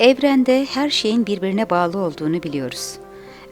Evrende her şeyin birbirine bağlı olduğunu biliyoruz.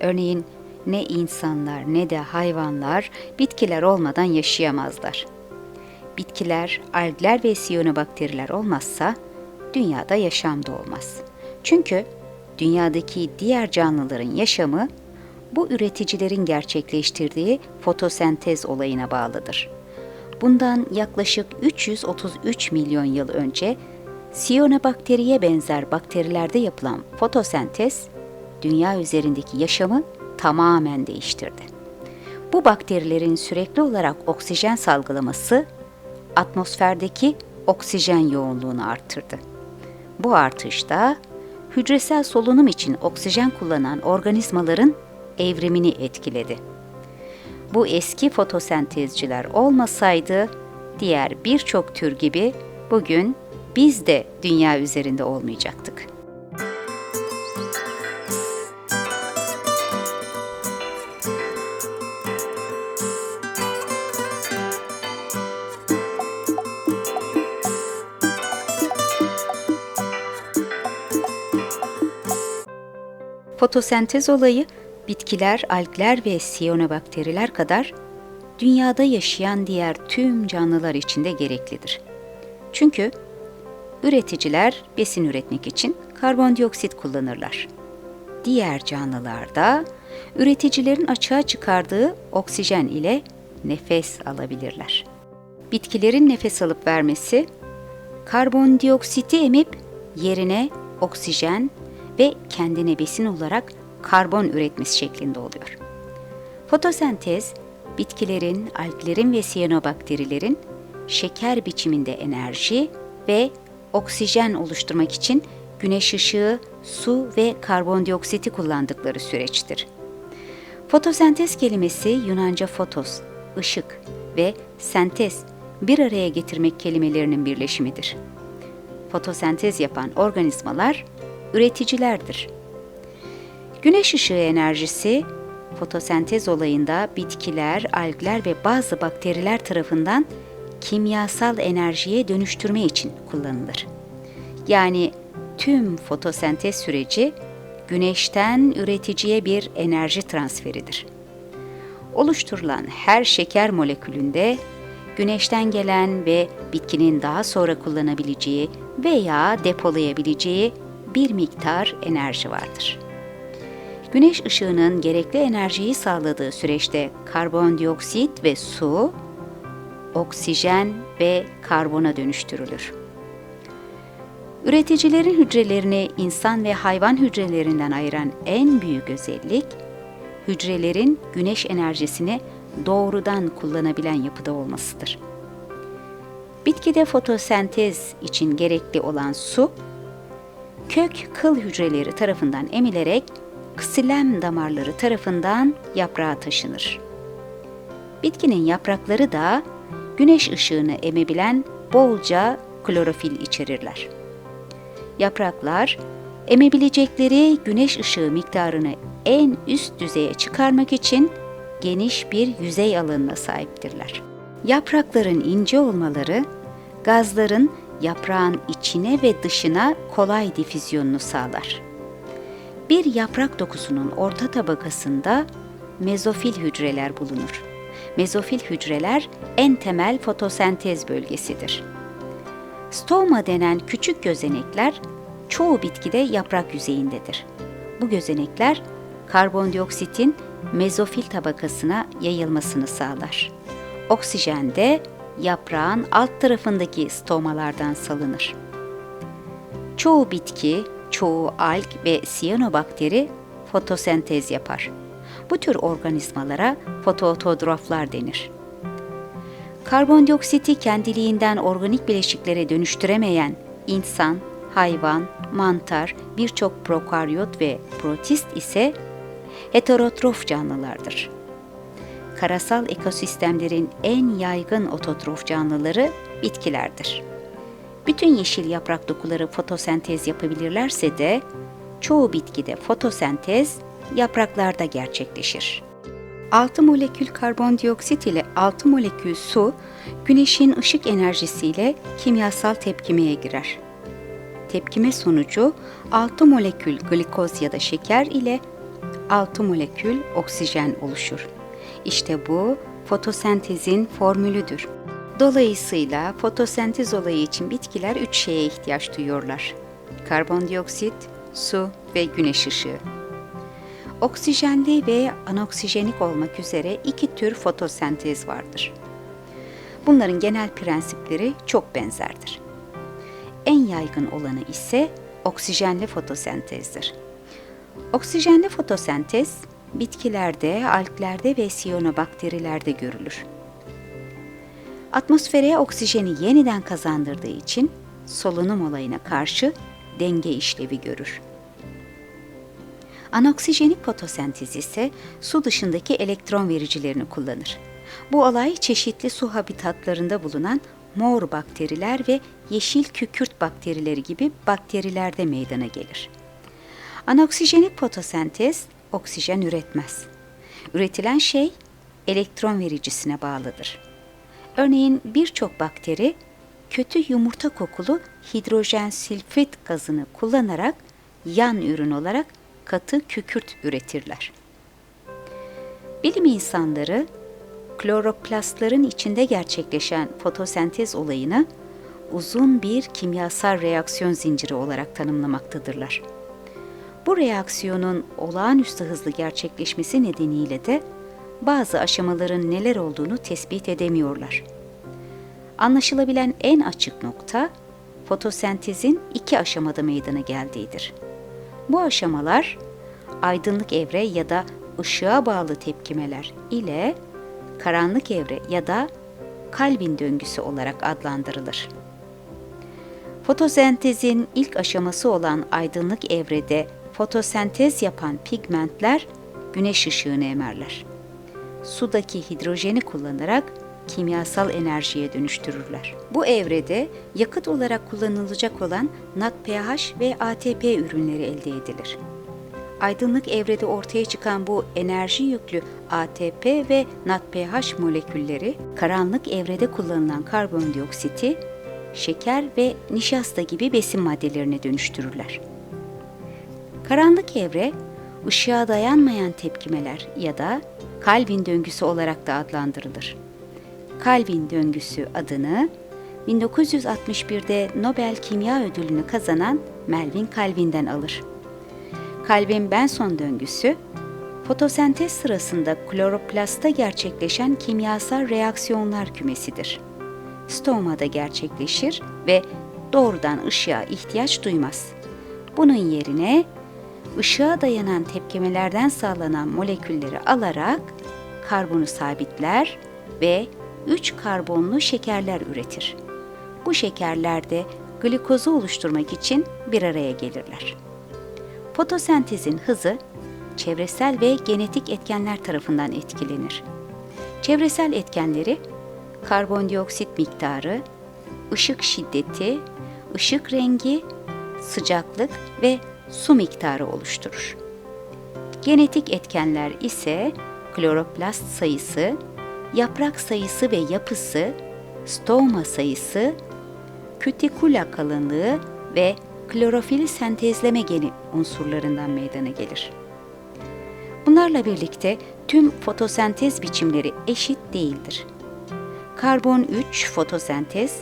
Örneğin ne insanlar ne de hayvanlar bitkiler olmadan yaşayamazlar. Bitkiler, algler ve siyonobakteriler olmazsa dünyada yaşam da olmaz. Çünkü dünyadaki diğer canlıların yaşamı bu üreticilerin gerçekleştirdiği fotosentez olayına bağlıdır. Bundan yaklaşık 333 milyon yıl önce Siyonobakteriye benzer bakterilerde yapılan fotosentez dünya üzerindeki yaşamı tamamen değiştirdi. Bu bakterilerin sürekli olarak oksijen salgılaması atmosferdeki oksijen yoğunluğunu arttırdı. Bu artış da hücresel solunum için oksijen kullanan organizmaların evrimini etkiledi. Bu eski fotosentezciler olmasaydı diğer birçok tür gibi bugün biz de dünya üzerinde olmayacaktık. Fotosentez olayı bitkiler, algler ve siyonobakteriler kadar dünyada yaşayan diğer tüm canlılar için de gereklidir. Çünkü üreticiler besin üretmek için karbondioksit kullanırlar. Diğer canlılar da üreticilerin açığa çıkardığı oksijen ile nefes alabilirler. Bitkilerin nefes alıp vermesi karbondioksiti emip yerine oksijen ve kendine besin olarak karbon üretmesi şeklinde oluyor. Fotosentez, bitkilerin, alglerin ve siyanobakterilerin şeker biçiminde enerji ve oksijen oluşturmak için güneş ışığı, su ve karbondioksiti kullandıkları süreçtir. Fotosentez kelimesi Yunanca fotos, ışık ve sentez, bir araya getirmek kelimelerinin birleşimidir. Fotosentez yapan organizmalar üreticilerdir. Güneş ışığı enerjisi fotosentez olayında bitkiler, algler ve bazı bakteriler tarafından kimyasal enerjiye dönüştürme için kullanılır. Yani tüm fotosentez süreci güneşten üreticiye bir enerji transferidir. Oluşturulan her şeker molekülünde güneşten gelen ve bitkinin daha sonra kullanabileceği veya depolayabileceği bir miktar enerji vardır. Güneş ışığının gerekli enerjiyi sağladığı süreçte karbondioksit ve su oksijen ve karbona dönüştürülür. Üreticilerin hücrelerini insan ve hayvan hücrelerinden ayıran en büyük özellik, hücrelerin güneş enerjisini doğrudan kullanabilen yapıda olmasıdır. Bitkide fotosentez için gerekli olan su, kök kıl hücreleri tarafından emilerek ksilem damarları tarafından yaprağa taşınır. Bitkinin yaprakları da güneş ışığını emebilen bolca klorofil içerirler. Yapraklar emebilecekleri güneş ışığı miktarını en üst düzeye çıkarmak için geniş bir yüzey alanına sahiptirler. Yaprakların ince olmaları gazların yaprağın içine ve dışına kolay difüzyonunu sağlar. Bir yaprak dokusunun orta tabakasında mezofil hücreler bulunur. Mezofil hücreler en temel fotosentez bölgesidir. Stoma denen küçük gözenekler çoğu bitkide yaprak yüzeyindedir. Bu gözenekler karbondioksitin mezofil tabakasına yayılmasını sağlar. Oksijen de yaprağın alt tarafındaki stomalardan salınır. Çoğu bitki, çoğu alg ve siyanobakteri fotosentez yapar. Bu tür organizmalara fotootodraflar denir. Karbondioksiti kendiliğinden organik bileşiklere dönüştüremeyen insan, hayvan, mantar, birçok prokaryot ve protist ise heterotrof canlılardır. Karasal ekosistemlerin en yaygın ototrof canlıları bitkilerdir. Bütün yeşil yaprak dokuları fotosentez yapabilirlerse de çoğu bitkide fotosentez yapraklarda gerçekleşir. 6 molekül karbondioksit ile 6 molekül su güneşin ışık enerjisiyle kimyasal tepkimeye girer. tepkime sonucu 6 molekül glikoz ya da şeker ile 6 molekül oksijen oluşur. İşte bu fotosentezin formülüdür. Dolayısıyla fotosentez olayı için bitkiler üç şeye ihtiyaç duyuyorlar. Karbondioksit, su ve güneş ışığı. Oksijenli ve anoksijenik olmak üzere iki tür fotosentez vardır. Bunların genel prensipleri çok benzerdir. En yaygın olanı ise oksijenli fotosentezdir. Oksijenli fotosentez bitkilerde, alglerde ve siyanobakterilerde görülür. Atmosfere oksijeni yeniden kazandırdığı için solunum olayına karşı denge işlevi görür. Anoksijenik fotosentez ise su dışındaki elektron vericilerini kullanır. Bu olay çeşitli su habitatlarında bulunan mor bakteriler ve yeşil kükürt bakterileri gibi bakterilerde meydana gelir. Anoksijenik fotosentez oksijen üretmez. Üretilen şey elektron vericisine bağlıdır. Örneğin birçok bakteri kötü yumurta kokulu hidrojen sülfit gazını kullanarak yan ürün olarak katı kükürt üretirler. Bilim insanları kloroplastların içinde gerçekleşen fotosentez olayını uzun bir kimyasal reaksiyon zinciri olarak tanımlamaktadırlar. Bu reaksiyonun olağanüstü hızlı gerçekleşmesi nedeniyle de bazı aşamaların neler olduğunu tespit edemiyorlar. Anlaşılabilen en açık nokta fotosentezin iki aşamada meydana geldiğidir. Bu aşamalar aydınlık evre ya da ışığa bağlı tepkimeler ile karanlık evre ya da kalbin döngüsü olarak adlandırılır. Fotosentezin ilk aşaması olan aydınlık evrede fotosentez yapan pigmentler güneş ışığını emerler. Sudaki hidrojeni kullanarak kimyasal enerjiye dönüştürürler. Bu evrede yakıt olarak kullanılacak olan NADPH ve ATP ürünleri elde edilir. Aydınlık evrede ortaya çıkan bu enerji yüklü ATP ve NADPH molekülleri karanlık evrede kullanılan karbondioksiti şeker ve nişasta gibi besin maddelerine dönüştürürler. Karanlık evre, ışığa dayanmayan tepkimeler ya da Calvin döngüsü olarak da adlandırılır. Calvin döngüsü adını 1961'de Nobel Kimya Ödülünü kazanan Melvin Calvin'den alır. Calvin-Benson döngüsü, fotosentez sırasında kloroplastta gerçekleşen kimyasal reaksiyonlar kümesidir. Stomada gerçekleşir ve doğrudan ışığa ihtiyaç duymaz. Bunun yerine ışığa dayanan tepkimelerden sağlanan molekülleri alarak karbonu sabitler ve 3 karbonlu şekerler üretir. Bu şekerler de glikozu oluşturmak için bir araya gelirler. Fotosentezin hızı çevresel ve genetik etkenler tarafından etkilenir. Çevresel etkenleri karbondioksit miktarı, ışık şiddeti, ışık rengi, sıcaklık ve su miktarı oluşturur. Genetik etkenler ise kloroplast sayısı, yaprak sayısı ve yapısı, stoma sayısı, kütikula kalınlığı ve klorofil sentezleme geni unsurlarından meydana gelir. Bunlarla birlikte tüm fotosentez biçimleri eşit değildir. Karbon 3 fotosentez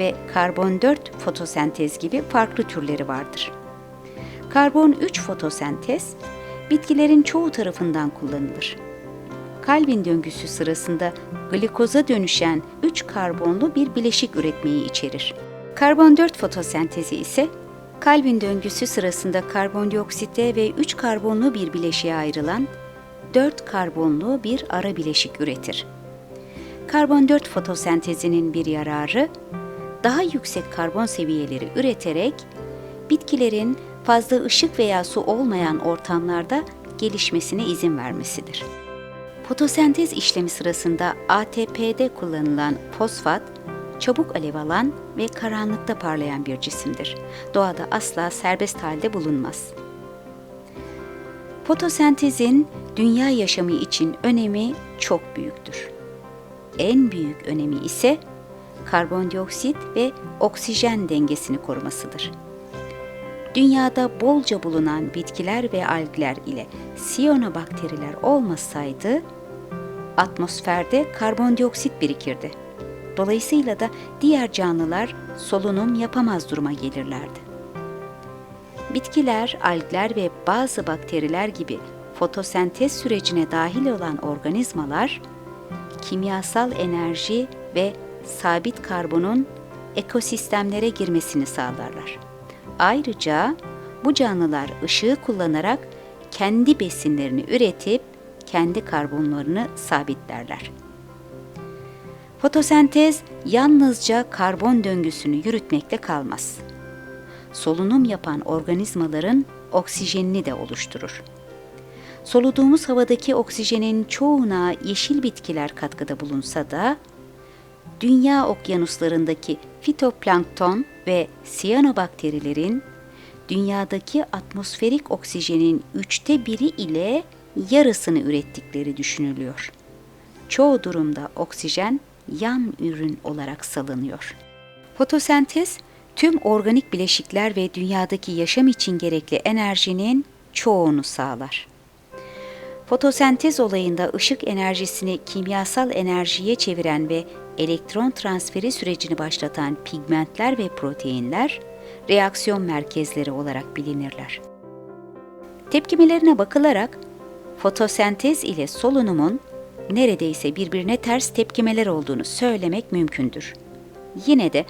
ve karbon 4 fotosentez gibi farklı türleri vardır. Karbon 3 fotosentez bitkilerin çoğu tarafından kullanılır. Kalbin döngüsü sırasında glikoza dönüşen 3 karbonlu bir bileşik üretmeyi içerir. Karbon 4 fotosentezi ise kalbin döngüsü sırasında karbondioksite ve 3 karbonlu bir bileşiğe ayrılan 4 karbonlu bir ara bileşik üretir. Karbon 4 fotosentezinin bir yararı daha yüksek karbon seviyeleri üreterek bitkilerin fazla ışık veya su olmayan ortamlarda gelişmesine izin vermesidir. Fotosentez işlemi sırasında ATP'de kullanılan fosfat çabuk alev alan ve karanlıkta parlayan bir cisimdir. Doğada asla serbest halde bulunmaz. Fotosentezin dünya yaşamı için önemi çok büyüktür. En büyük önemi ise karbondioksit ve oksijen dengesini korumasıdır. dünyada bolca bulunan bitkiler ve algler ile siyanobakteriler olmasaydı atmosferde karbondioksit birikirdi. Dolayısıyla da diğer canlılar solunum yapamaz duruma gelirlerdi. Bitkiler, algler ve bazı bakteriler gibi fotosentez sürecine dahil olan organizmalar kimyasal enerji ve sabit karbonun ekosistemlere girmesini sağlarlar. Ayrıca bu canlılar ışığı kullanarak kendi besinlerini üretip kendi karbonlarını sabitlerler. Fotosentez yalnızca karbon döngüsünü yürütmekle kalmaz. Solunum yapan organizmaların oksijenini de oluşturur. Soluduğumuz havadaki oksijenin çoğuna yeşil bitkiler katkıda bulunsa da dünya okyanuslarındaki fitoplankton ve siyanobakterilerin dünyadaki atmosferik oksijenin üçte biri ile yarısını ürettikleri düşünülüyor. Çoğu durumda oksijen yan ürün olarak salınıyor. Fotosentez tüm organik bileşikler ve dünyadaki yaşam için gerekli enerjinin çoğunu sağlar. Fotosentez olayında ışık enerjisini kimyasal enerjiye çeviren ve elektron transferi sürecini başlatan pigmentler ve proteinler reaksiyon merkezleri olarak bilinirler. Tepkimelerine bakılarak fotosentez ile solunumun neredeyse birbirine ters tepkimeler olduğunu söylemek mümkündür. Yine de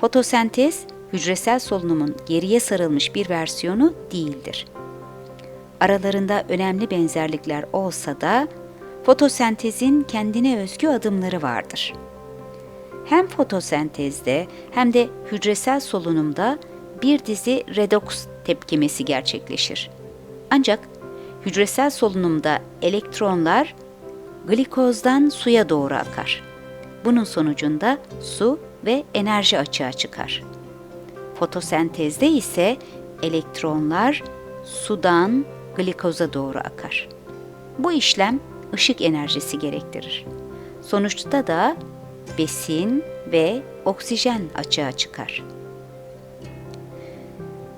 fotosentez hücresel solunumun geriye sarılmış bir versiyonu değildir. Aralarında önemli benzerlikler olsa da fotosentezin kendine özgü adımları vardır. Hem fotosentezde hem de hücresel solunumda bir dizi redoks tepkimesi gerçekleşir. Ancak hücresel solunumda elektronlar glikozdan suya doğru akar. Bunun sonucunda su ve enerji açığa çıkar. Fotosentezde ise elektronlar sudan glikoza doğru akar. Bu işlem ışık enerjisi gerektirir. Sonuçta da besin ve oksijen açığa çıkar.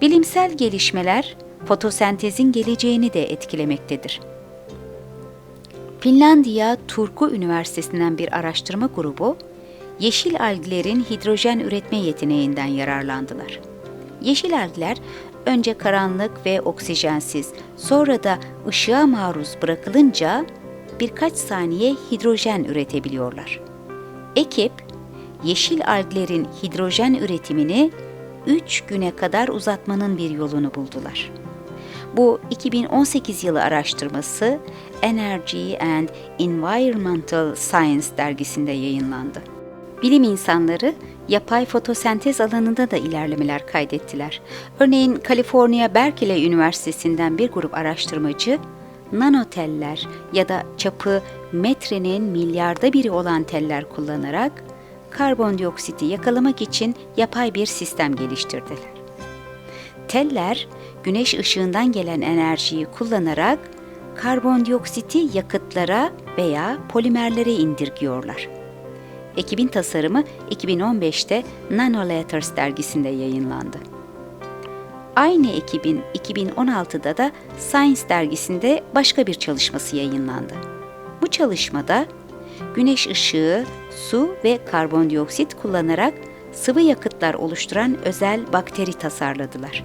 Bilimsel gelişmeler fotosentezin geleceğini de etkilemektedir. Finlandiya Turku Üniversitesi'nden bir araştırma grubu, yeşil alglerin hidrojen üretme yeteneğinden yararlandılar. Yeşil algler önce karanlık ve oksijensiz, sonra da ışığa maruz bırakılınca birkaç saniye hidrojen üretebiliyorlar. Ekip, yeşil alglerin hidrojen üretimini 3 güne kadar uzatmanın bir yolunu buldular. Bu 2018 yılı araştırması Energy and Environmental Science dergisinde yayınlandı. Bilim insanları yapay fotosentez alanında da ilerlemeler kaydettiler. Örneğin Kaliforniya Berkeley Üniversitesi'nden bir grup araştırmacı nanoteller ya da çapı metrenin milyarda biri olan teller kullanarak karbondioksiti yakalamak için yapay bir sistem geliştirdiler. Teller güneş ışığından gelen enerjiyi kullanarak karbondioksiti yakıtlara veya polimerlere indirgiyorlar. Ekibin tasarımı 2015'te Nanoletters dergisinde yayınlandı. Aynı ekibin 2016'da da Science dergisinde başka bir çalışması yayınlandı. Bu çalışmada güneş ışığı, su ve karbondioksit kullanarak sıvı yakıtlar oluşturan özel bakteri tasarladılar.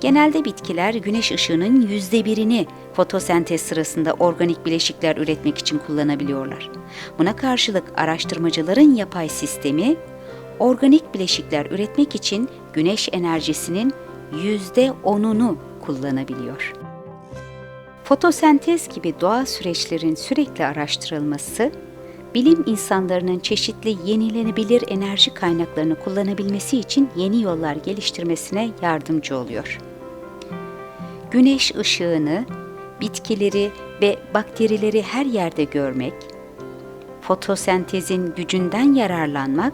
Genelde bitkiler güneş ışığının yüzde birini fotosentez sırasında organik bileşikler üretmek için kullanabiliyorlar. Buna karşılık araştırmacıların yapay sistemi, organik bileşikler üretmek için güneş enerjisinin yüzde onunu kullanabiliyor. Fotosentez gibi doğal süreçlerin sürekli araştırılması, bilim insanlarının çeşitli yenilenebilir enerji kaynaklarını kullanabilmesi için yeni yollar geliştirmesine yardımcı oluyor. Güneş ışığını, bitkileri ve bakterileri her yerde görmek, fotosentezin gücünden yararlanmak,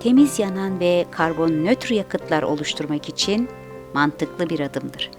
temiz yanan ve karbon nötr yakıtlar oluşturmak için mantıklı bir adımdır.